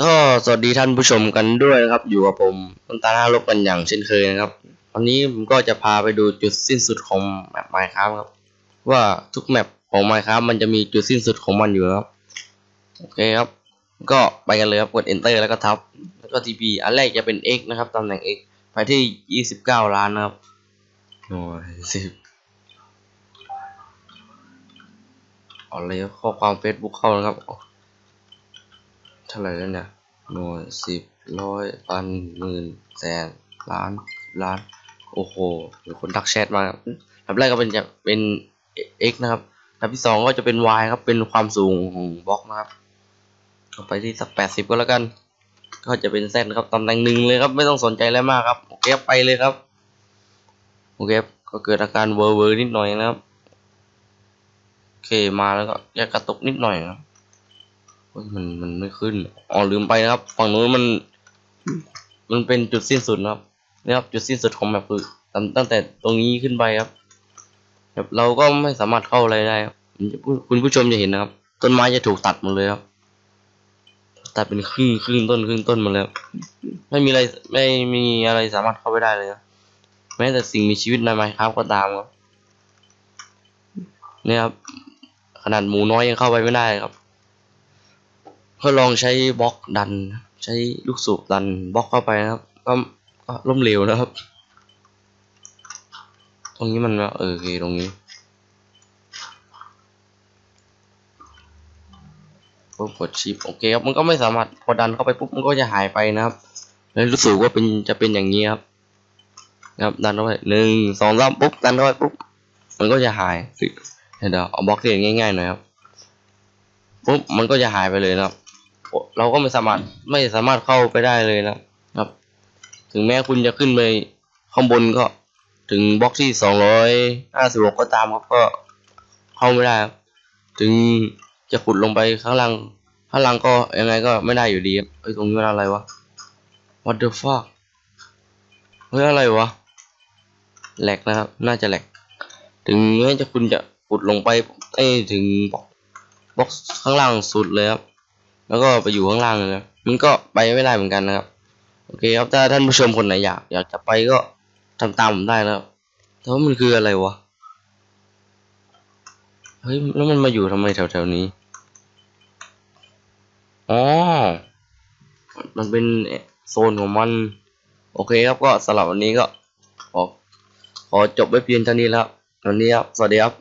ก็สวัสดีท่านผู้ชมกันด้วยนะครับ อยู่กับผมต้นตาหน้าลบกันอย่างเช่นเคยนะครับ วันนี้ผมก็จะพาไปดูจุดสิ้นสุดของแมป Minecraft ครับ ว่าทุกแมปของ Minecraft มันจะมีจุดสิ้นสุดของมันอยู่ครับโอเคครับ ก็ไปกันเลยครับกด enter แล้วก็ทับ แล้วก็ TP อันแรกจะเป็น x นะครับตำแหน่ง x ไปที่ 29 ล้านนะครับโอ้ยสิบเอาเลยข้อความ Facebook เข้านะครับเท่าไหร่แล้วเนี่ย หน่วยสิบร้อยพันหมื่นแสนล้านล้าน โอ้โหมีคนทักแชทมาครับลำแรกก็เป็นจะเป็น x นะครับลำที่สองก็จะเป็น y ครับ เป็นความสูงของบล็อกนะครับเอาไปที่สักแปดสิบก็แล้วกัน ก็จะเป็น z ครับตำแหน่งหนึ่งเลยครับ ไม่ต้องสนใจอะไรมากครับโอเคไปเลยครับโอเคก็เกิดอาการเวอร์เวอร์นิดหน่อยนะครับโอเคมาแล้วก็แยกกระตุกนิดหน่อยนะครับ มันมันไม่ขึ้นอ๋อลืมไปนะครับ ฝั่งนู้นมัน มันเป็นจุดสิ้นสุดนะครับนี่ครับ จุดสิ้นสุดของแมปคือตั้งตั้งแต่ตรงนี้ขึ้นไปครับแบบเราก็ไม่สามารถเข้าอะไรได้ครับคุณผู้ชมจะเห็นนะครับ ต้นไม้จะถูกตัดหมดเลยครับตัดเป็นครึ่งครึ่งต้นครึ่งต้นหมาเลยไม่มีอะไรไม่มีอะไรสามารถเข้าไปได้เลยครับแม้แต่สิ่งมีชีวิตในไมค์ครับก็ตามครับเนี่ยครับขนาดหมูน้อยยังเข้าไปไม่ได้ครับ ก็ลองใช้บล็อกดัน ใช้ลูกสูบดันบล็อกเข้าไปนะครับ ก็ล้มเหลวนะครับ ตรงนี้มันเออโอเคตรงนี้ปุ๊บกดชิปโอเคครับมันก็ไม่สามารถพอดันเข้าไปปุ๊บมันก็จะหายไปนะครับแล้วรู้สึกว่าเป็นจะเป็นอย่างนี้ครับนะครับดันเข้าไปหนึ่งสองสามปุ๊บดันเข้าไปปุ๊บมันก็จะหายเดี๋ยวเอาบล็อกที่ง่ายๆหน่อยครับปุ๊บมันก็จะหายไปเลยนะครับ เราก็ไม่สามารถไม่สามารถเข้าไปได้เลยนะครับ ถึงแม้คุณจะขึ้นไปข้างบนก็ถึงบล็อกที่สองร้อยห้าสิบหกก็ตามครับก็เข้าไม่ได้ครับถึงจะขุดลงไปข้างล่างข้างล่างก็ยังไงก็ไม่ได้อยู่ดีครับเอ้ยตรงนี้มันอะไรวะ what the fuck เฮ้ยอะไรวะแหลกนะครับ น่าจะแหลก ถึงแม้จะคุณจะขุดลงไปไอ้ยถึงบล็อกบล็อกข้างล่างสุดเลยครับ แล้วก็ไปอยู่ข้างล่างเลยนะมันก็ไปไม่ได้เหมือนกันนะครับ โอเคครับถ้าท่านผู้ชมคนไหนอยากอยากจะไปก็ทำตามผมได้นะครับแต่ว่ามันคืออะไรวะเฮ้ยแล้วมันมาอยู่ทำไมแถวๆนี้อ๋อมันเป็นโซนของมัน โอเคครับก็สำหรับวันนี้ก็ขอขอจบไว้เพียงเท่านี้แล้ววันนี้ครับ สวัสดีครับ